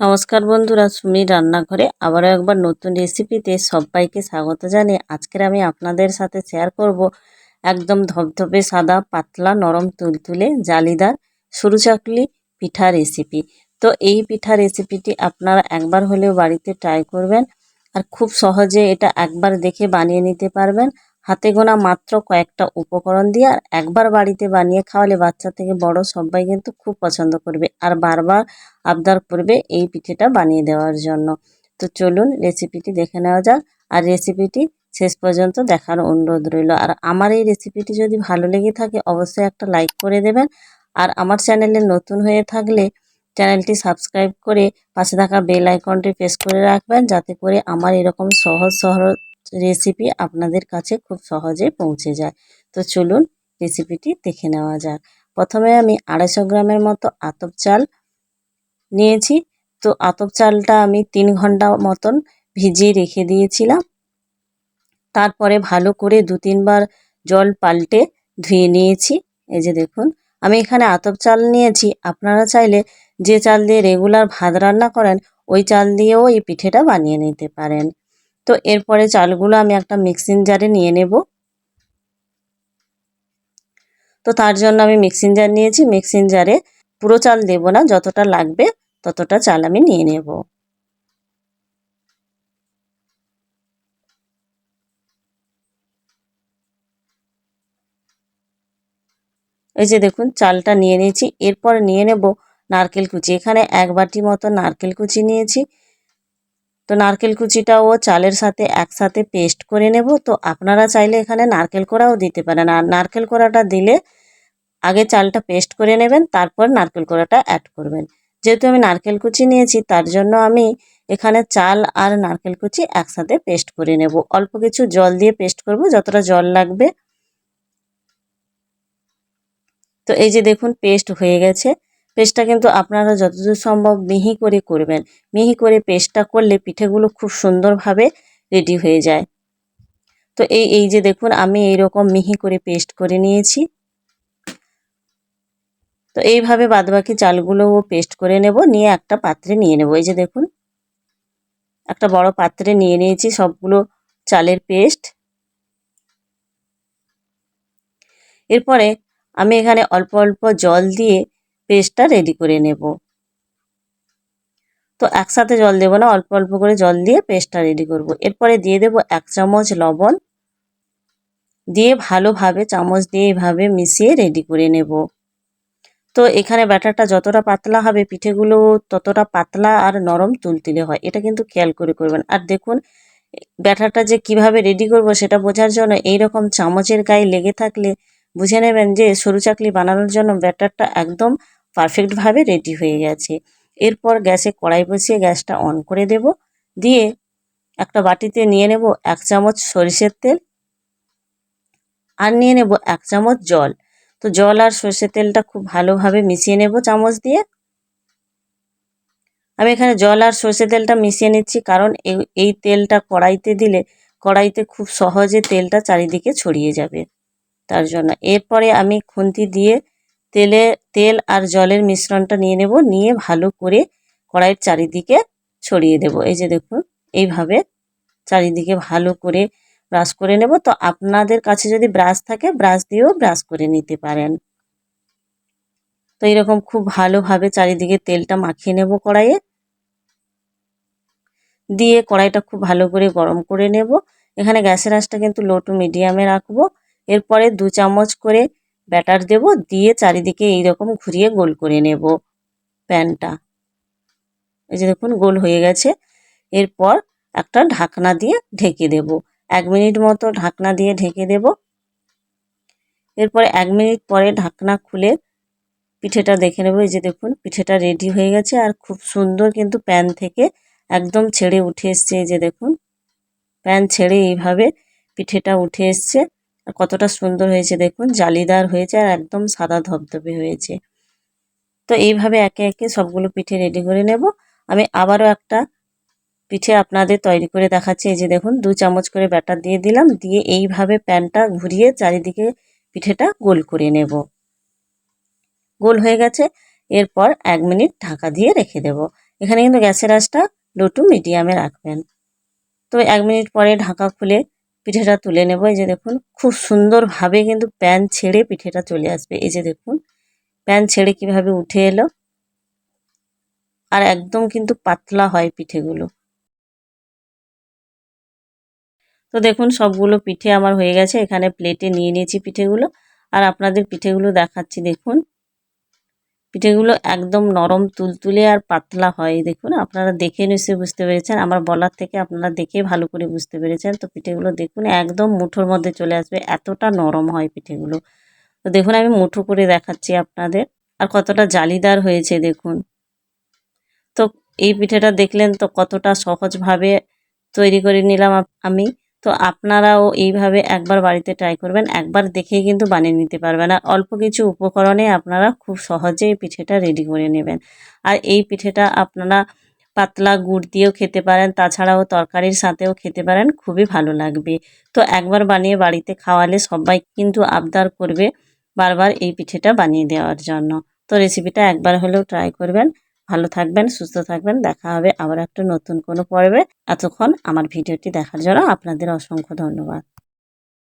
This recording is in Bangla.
নমস্কার বন্ধুরা সুমি রান্নাঘরে আবারও একবার নতুন রেসিপিতে সবাইকে স্বাগত জানিয়ে আজকের আমি আপনাদের সাথে শেয়ার করব একদম ধবধবে সাদা, পাতলা, নরম, তুলতুলে, জালিদার সরু চাকলি পিঠা রেসিপি তো এই পিঠা রেসিপিটি আপনারা একবার হলেও বাড়িতে ট্রাই করবেন আর খুব সহজে এটা একবার দেখে বানিয়ে নিতে পারবেন। হাতে গোনা মাত্র কয়েকটা উপকরণ দিয়ে আর একবার বাড়িতে বানিয়ে খাওয়ালে বাচ্চা থেকে বড় সবাই কিন্তু খুব পছন্দ করবে আর বারবার আবদার করবে এই পিঠেটা বানিয়ে দেওয়ার জন্য। তো চলুন রেসিপিটি দেখে নেওয়া যাক। আর রেসিপিটি শেষ পর্যন্ত দেখার অনুরোধ রইল। আর আমার এই রেসিপিটি যদি ভালো লেগে থাকে, অবশ্যই একটা লাইক করে দেবেন। আর আমার চ্যানেলে নতুন হয়ে থাকলে চ্যানেলটি সাবস্ক্রাইব করে পাশে থাকা বেল আইকনটি প্রেস করে রাখবেন, যাতে করে আমার এরকম সহজ সহজ রেসিপি আপনাদের কাছে খুব সহজে পৌঁছে যায়। তো চলুন রেসিপিটি দেখে নেওয়া যাক। প্রথমে আমি আড়াইশো গ্রামের মতো আতপ চাল নিয়েছি। তো আতপ চালটা আমি তিন ঘণ্টা মতন ভিজিয়ে রেখে দিয়েছিলাম। তারপরে ভালো করে দু তিনবার জল পাল্টে ধুয়ে নিয়েছি। এই যে দেখুন, আমি এখানে আতপ চাল নিয়েছি। আপনারা চাইলে যে চাল দিয়ে রেগুলার ভাত রান্না করেন, ওই চাল দিয়েও এই পিঠেটা বানিয়ে নিতে পারেন। তো এরপরে চালগুলো আমি একটা মিক্সিং জারে নিয়ে নেব। তো তার জন্য আমি মিক্সিং জার নিয়েছি। মিক্সিং জারে পুরো চাল দেব না, যতটা লাগবে ততটা চাল আমি নিয়ে নেব। এই যে দেখুন, চালটা নিয়ে নিয়েছি। এরপর নিয়ে নেব নারকেল কুচি। এখানে এক বাটি মতো নারকেল কুচি নিয়েছি। তো নারকেল কুচিটাও চালের সাথে একসাথে পেস্ট করে নেব। তো আপনারা চাইলে এখানে নারকেল কোড়াও দিতে পারেন। আর নারকেল কোড়াটা দিলে আগে চালটা পেস্ট করে নেবেন, তারপর নারকেল কোড়াটা অ্যাড করবেন। যেহেতু আমি নারকেল কুচি নিয়েছি, তার জন্য আমি এখানে চাল আর নারকেল কুচি একসাথে পেস্ট করে নেব। অল্প কিছু জল দিয়ে পেস্ট করব, যতটা জল লাগবে। তো এই যে দেখুন পেস্ট হয়ে গেছে। পেস্টটা কিন্তু আপনারা যতদূর সম্ভব মিহি করে করবেন। মিহি করে পেস্টটা করলে পিঠেগুলো খুব সুন্দরভাবে রেডি হয়ে যায়। তো এই এই যে দেখুন, আমি এই রকম মিহি করে পেস্ট করে নিয়েছি। তো এইভাবে বাদবাকি চালগুলোও পেস্ট করে নেব, নিয়ে একটা পাত্রে নিয়ে নেব। এই যে দেখুন, একটা বড় পাত্রে নিয়ে নিয়েছি সবগুলো চালের পেস্ট। এরপরে আমি এখানে অল্প অল্প জল দিয়ে পেস্টটা রেডি করে নেব। তো একসাথে জল দেবো না, অল্প অল্প করে জল দিয়ে পেস্টটা রেডি করব। এরপরে দিয়ে দেব এক চামচ লবণ। দিয়ে ভালোভাবে চামচ দিয়ে এইভাবে মিশিয়ে রেডি করে নেব। তো এখানে ব্যাটারটা যতটা পাতলা হবে, পিঠেগুলো ততটা পাতলা আর নরম তুলতুলে হয়। এটা কিন্তু খেয়াল করে করবেন। আর দেখুন, ব্যাটারটা যে কীভাবে রেডি করব সেটা বোঝার জন্য এই রকম চামচের গায়ে লেগে থাকলে বুঝে নেবেন যে সরু চাকলি বানানোর জন্য ব্যাটারটা একদম পারফেক্টভাবে রেডি হয়ে গেছে। এরপর গ্যাসে কড়াই বসিয়ে গ্যাসটা অন করে দেব। দিয়ে একটা বাটিতে নিয়ে নেব এক চামচ সরিষের তেল আর নিয়ে নেব এক চামচ জল। তো জল আর সর্ষের তেলটা খুব ভালোভাবে মিশিয়ে নেব চামচ দিয়ে। আমি এখানে জল আর সর্ষে তেলটা মিশিয়ে নিচ্ছি কারণ এই তেলটা কড়াইতে দিলে কড়াইতে খুব সহজে তেলটা চারিদিকে ছড়িয়ে যাবে। তার জন্য এরপরে আমি খুন্তি দিয়ে তেলে, তেল আর জলের মিশ্রণটা নিয়ে নেব, নিয়ে ভালো করে কড়াইয়ের চারিদিকে ছড়িয়ে দেব। এই যে দেখুন, এইভাবে চারিদিকে ভালো করে ব্রাশ করে নেব। তো আপনাদের কাছে যদি ব্রাশ থাকে, ব্রাশ দিয়েও ব্রাশ করে নিতে পারেন। তো এরকম খুব ভালোভাবে চারিদিকে তেলটা মাখিয়ে নেব কড়াইয়ে। দিয়ে কড়াইটা খুব ভালো করে গরম করে নেব। এখানে গ্যাসের আঁচটা কিন্তু লো টু মিডিয়ামে রাখব। এরপরে দু চামচ করে ব্যাটার দেব, দিয়ে চারিদিকে এইরকম ঘুরিয়ে গোল করে নেব প্যানটা। এই যে দেখুন, গোল হয়ে গেছে। এরপর একটা ঢাকনা দিয়ে ঢেকে দেব। এক মিনিট মতো ঢাকনা দিয়ে ঢেকে দেব। এরপরে এক মিনিট পরে ঢাকনা খুলে পিঠেটা দেখে নেব। এই যে দেখুন, পিঠেটা রেডি হয়ে গেছে আর খুব সুন্দর কিন্তু প্যান থেকে একদম ছেড়ে উঠে এসছে। এই যে দেখুন, প্যান ছেড়ে এইভাবে পিঠেটা উঠে এসছে। কতটা সুন্দর হয়েছে দেখুন, জালিদার হয়েছে আর একদম সাদা ধবধবে হয়েছে। তো এইভাবে একে একে সবগুলো পিঠে রেডি করে নেব। আমি আবারও একটা পিঠে আপনাদের তৈরি করে দেখাচ্ছি। এই যে দেখুন, দু চামচ করে ব্যাটার দিয়ে দিলাম, দিয়ে এইভাবে প্যানটা ঘুরিয়ে চারিদিকে পিঠেটা গোল করে নেব। গোল হয়ে গেছে, এরপর এক মিনিট ঢাকা দিয়ে রেখে দেব। এখানে কিন্তু গ্যাসের আঁচটা লো টু মিডিয়ামে রাখবেন। তো এক মিনিট পরে ঢাকা খুলে পিঠেটা তুলে নেব। এই যে দেখুন, খুব সুন্দরভাবে কিন্তু প্যান ছেড়ে পিঠেটা চলে আসবে। এই যে দেখুন, প্যান ছেড়ে কীভাবে উঠে এলো। আর একদম কিন্তু পাতলা হয় পিঠেগুলো। তো দেখুন, সবগুলো পিঠে আমার হয়ে গেছে। এখানে প্লেটে নিয়ে নিয়েছি পিঠেগুলো। আর আপনাদের পিঠেগুলো দেখাচ্ছি, দেখুন। পিঠেগুলো একদম নরম, তুলতুলে আর পাতলা হয়, দেখুন। আপনারা দেখে নিশ্চয়ই বুঝতে পেরেছেন। আমার বলার থেকে আপনারা দেখে ভালো করে বুঝতে পেরেছেন। তো পিঠেগুলো দেখুন, একদম মুঠোর মধ্যে চলে আসবে, এতটা নরম হয় পিঠেগুলো। তো দেখুন, আমি মুঠো করে দেখাচ্ছি আপনাদের। আর কতটা জালিদার হয়েছে, দেখুন। তো এই পিঠেটা দেখলেন তো কতটা সহজভাবে তৈরি করে নিলাম আমি। তো আপনারাও এইভাবে একবার বাড়িতে ট্রাই করবেন। একবার দেখেই কিন্তু বানিয়ে নিতে পারবেন। আর অল্প কিছু উপকরণে আপনারা খুব সহজেই পিঠেটা রেডি করে নেবেন। আর এই পিঠেটা আপনারা পাতলা গুড় দিয়েও খেতে পারেন, তাছাড়াও তরকারির সাথেও খেতে পারেন, খুবই ভালো লাগবে। তো একবার বানিয়ে বাড়িতে খাওয়ালে সবাই কিন্তু আবদার করবে বারবার এই পিঠেটা বানিয়ে দেওয়ার জন্য। তো রেসিপিটা একবার হলেও ট্রাই করবেন। ভালো থাকবেন, সুস্থ থাকবেন। দেখা হবে আবার একটা নতুন কোনো পর্বে। এতক্ষণ আমার ভিডিওটি দেখার জন্য আপনাদের অসংখ্য ধন্যবাদ।